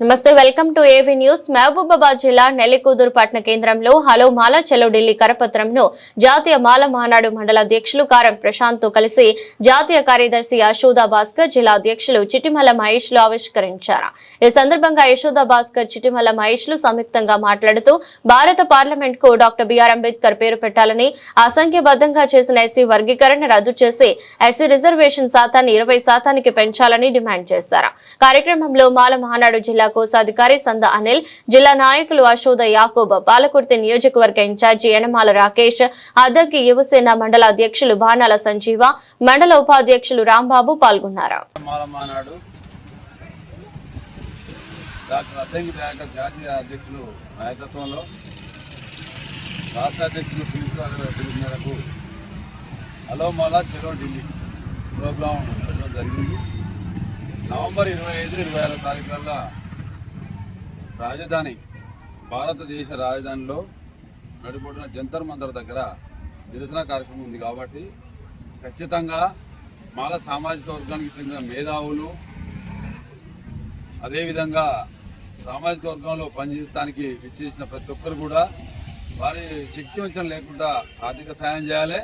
నమస్తే welcome to AV news. Mahabubabad జిల్లా నెల్లికూదురు పట్టణ కేంద్రంలో హలో మాల చలో ఢిల్లీ కరపత్రంను జాతీయ మాల మానాడు మండల అధ్యక్షులు కారం ప్రశాంత్తో కలిసి జాతీయ కార్యదర్శి యశోదా భాస్కర్ జిల్లా అధ్యక్షులు చిటిమల మహేష్లు ఆవిష్కరించారు. ఈ సందర్భంగా యశోదా భాస్కర్ చిటిమల మహేష్లు సంయుక్తంగా మాట్లాడుతూ భారత పార్లమెంట్కు డాక్టర్ బిఆర్ అంబేద్కర్ పేరు పెట్టాలని అసంఖ్యబద్ధంగా చేసిన ఎస్సీ వర్గీకరణ రద్దు చేసి ఎస్సీ రిజర్వేషన్ శాతాన్ని ఇరవై శాతానికి పెంచాలని డిమాండ్ చేశారు. కార్యక్రమంలో మాల మహానాడు జిల్లా జిల్లా కోశాధికారి సంద అనిల్ జిల్లా నాయకులు అశోద యాకూబ్ పాలకుర్తి నియోజకవర్గ ఇన్ఛార్జి యనమాల రాకేష్ అద్దకి యువసేన మండల అధ్యక్షులు బాణాల సంజీవ మండల ఉపాధ్యక్షులు రాంబాబు పాల్గొన్నారు. డాక్టర్ అద్దంకి దయాకర్ జాతీయ అధ్యక్షులు నాయకత్వంలో రాష్ట్ర అధ్యక్షులు పిలుపు మేరకు హలో మాలా చెరో ఢిల్లీ ప్రోగ్రాం జరిగింది. నవంబర్ ఇరవై ఐదు ఇరవై ఆరో తారీఖులలో రాజధాని భారతదేశ రాజధానిలో నడిపడిన జంతర్ మంతర్ దగ్గర నిరసన కార్యక్రమం ఉంది కాబట్టి ఖచ్చితంగా మాల సామాజిక వర్గానికి చెందిన మేధావులు అదేవిధంగా సామాజిక వర్గంలో పనిచేయడానికి విచ్చేసిన ప్రతి ఒక్కరు కూడా వారి శక్తి వంచన లేకుండా ఆర్థిక సాయం చేయాలి.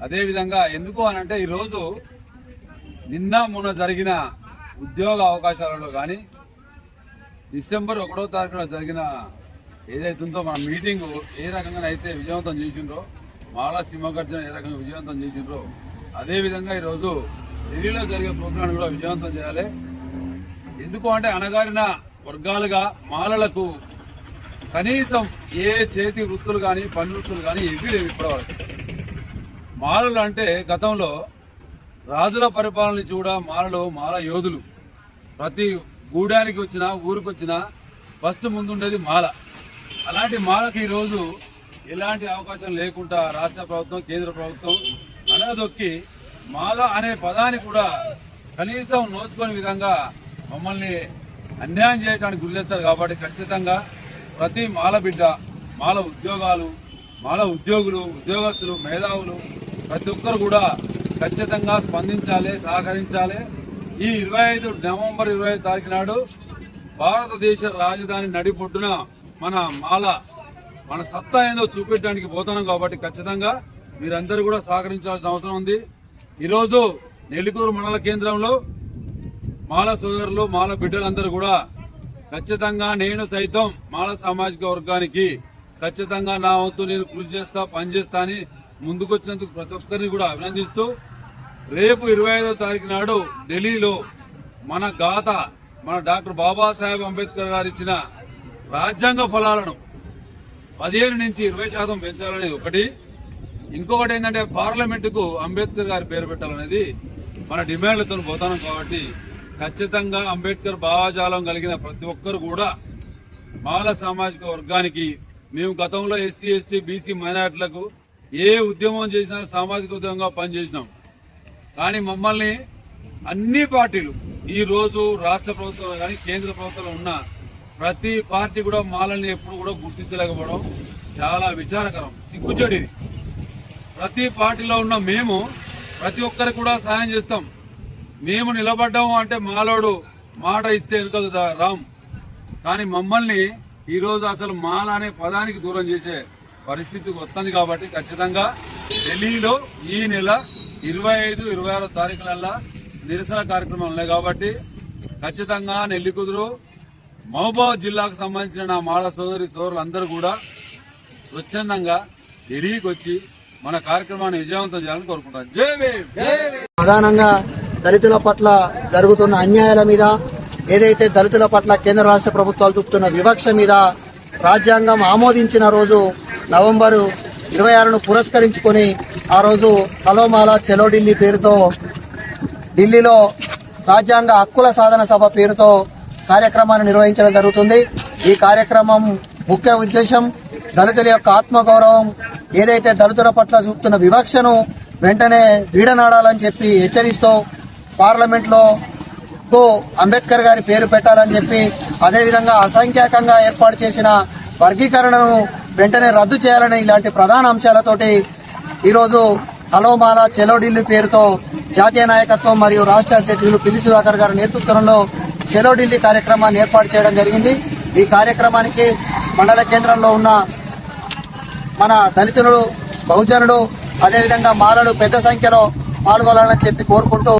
అదేవిధంగా ఎందుకు అని అంటే ఈరోజు నిన్న మొన్న జరిగిన ఉద్యోగ అవకాశాలలో కానీ డిసెంబర్ ఒకటో తారీఖున జరిగిన ఏదైతుందో మన మీటింగ్ ఏ రకంగా అయితే విజయవంతం చేసిండ్రో మాలా సింహగర్జన ఏ రకంగా విజయవంతం చేసిండ్రో అదేవిధంగా ఈరోజు ఢిల్లీలో జరిగే ప్రోగ్రాం కూడా విజయవంతం చేయాలి. ఎందుకు అంటే అణగారిన వర్గాలుగా మాలలకు కనీసం ఏ చేతి వృత్తులు కానీ పని వృత్తులు కానీ ఏవీ లేవు ఇప్పటివరకు. మాలలు అంటే గతంలో రాజుల పరిపాలన నుంచి కూడా మాలలు మాల యోధులు ప్రతి గూడానికి వచ్చినా ఊరికి వచ్చినా ఫస్ట్ ముందుండేది మాల. అలాంటి మాలకు ఈరోజు ఎలాంటి అవకాశం లేకుండా రాష్ట్ర ప్రభుత్వం కేంద్ర ప్రభుత్వం అనదొక్కి మాల అనే పదాన్ని కూడా కనీసం నోచుకునే విధంగా మమ్మల్ని అన్యాయం చేయడానికి గురిచేస్తారు కాబట్టి ఖచ్చితంగా ప్రతి మాల బిడ్డ మాల ఉద్యోగాలు మాల ఉద్యోగులు ఉద్యోగస్తులు మేధావులు ప్రతి ఒక్కరు కూడా ఖచ్చితంగా స్పందించాలి సహకరించాలి. ఈ ఇరవై ఐదు నవంబర్ ఇరవై ఐదు తారీఖు నాడు భారతదేశ రాజధాని నడిపొడ్డున మన మాల మన సత్తా ఏందో చూపించడానికి పోతున్నాం కాబట్టి ఖచ్చితంగా మీరందరూ కూడా సహకరించాల్సిన అవసరం ఉంది. ఈరోజు నెల్లికూరు మండల కేంద్రంలో మాల సోదరులు మాల బిడ్డలందరూ కూడా ఖచ్చితంగా నేను సైతం మాల సామాజిక వర్గానికి ఖచ్చితంగా నా వంతు నేను కృషి చేస్తా పనిచేస్తా అని ముందుకొచ్చినందుకు ప్రతి ఒక్కరిని కూడా అభినందిస్తూ రేపు ఇరవై ఐదో తారీఖు నాడు ఢిల్లీలో మన గాథ మన డాక్టర్ బాబాసాహెబ్ అంబేద్కర్ గారు ఇచ్చిన రాజ్యాంగ ఫలాలను పదిహేను నుంచి ఇరవై శాతం పెంచాలనేది ఒకటి. ఇంకొకటి ఏంటంటే పార్లమెంటుకు అంబేద్కర్ గారి పేరు పెట్టాలనేది మన డిమాండ్లతో పోతాం కాబట్టి ఖచ్చితంగా అంబేద్కర్ భావజాలం కలిగిన ప్రతి ఒక్కరు కూడా మాల సామాజిక వర్గానికి మేము గతంలో ఎస్సీ ఎస్టీ బీసీ మైనార్టీలకు ఏ ఉద్యమం చేసినా సామాజిక ఉద్యమంగా పనిచేసినాం. కానీ మమ్మల్ని అన్ని పార్టీలు ఈ రోజు రాష్ట్ర ప్రభుత్వం కానీ కేంద్ర ప్రభుత్వంలో ఉన్న ప్రతి పార్టీ కూడా మాలని ఎప్పుడు కూడా గుర్తించలేకపోవడం చాలా విచారకరం సిగ్గుచెడిది ప్రతి పార్టీలో ఉన్న మేము ప్రతి ఒక్కరికి కూడా సాయం చేస్తాం. మేము నిలబడ్డాము అంటే మాలోడు మాట ఇస్తే వెనుక రామ్ కానీ మమ్మల్ని ఈరోజు అసలు మాల అనే పదానికి దూరం చేసే పరిస్థితి వస్తుంది కాబట్టి ఖచ్చితంగా ఢిల్లీలో ఈ నెల ఇరవై ఐదు ఇరవై ఆరో తారీఖులల్లా నిరసన కార్యక్రమాలు ఉన్నాయి కాబట్టి ఖచ్చితంగా నెల్లికుదురు మహబూబాబాద్ జిల్లాకు సంబంధించిన నా మాల సోదరి సోదరులందరూ కూడా స్వచ్ఛందంగా ఢిల్లీకి వచ్చి మన కార్యక్రమాన్ని విజయవంతం చేయాలని కోరుకుంటాం ప్రధానంగా దళితుల పట్ల జరుగుతున్న అన్యాయాల మీద ఏదైతే దళితుల పట్ల కేంద్ర రాష్ట్ర ప్రభుత్వాలు చూపుతున్న వివక్ష మీద రాజ్యాంగం ఆమోదించిన రోజు నవంబరు ఇరవై ఆరును పురస్కరించుకొని ఆ రోజు హలోమాల చెలో ఢిల్లీ పేరుతో ఢిల్లీలో రాజ్యాంగ హక్కుల సాధన సభ పేరుతో కార్యక్రమాన్ని నిర్వహించడం జరుగుతుంది. ఈ కార్యక్రమం ముఖ్య ఉద్దేశం దళితుల యొక్క ఆత్మగౌరవం ఏదైతే దళితుల పట్ల చూపుతున్న వివక్షను వెంటనే వీడనాడాలని చెప్పి హెచ్చరిస్తూ పార్లమెంట్లో కు అంబేద్కర్ గారి పేరు పెట్టాలని చెప్పి అదేవిధంగా అసంఖ్యాకంగా ఏర్పాటు చేసిన వర్గీకరణను వెంటనే రద్దు చేయాలని ఇలాంటి ప్రధాన అంశాలతోటి ఈరోజు హలోమాల చెలో ఢిల్లీ పేరుతో జాతీయ నాయకత్వం మరియు రాష్ట్ర అధ్యక్షులు పిల్లి సుధాకర్ గారి నేతృత్వంలో చెలో ఢిల్లీ కార్యక్రమాన్ని ఏర్పాటు చేయడం జరిగింది. ఈ కార్యక్రమానికి మండల కేంద్రంలో ఉన్న మన దళితులు బహుజనులు అదేవిధంగా మాలలు పెద్ద సంఖ్యలో పాల్గొనాలని చెప్పి కోరుకుంటూ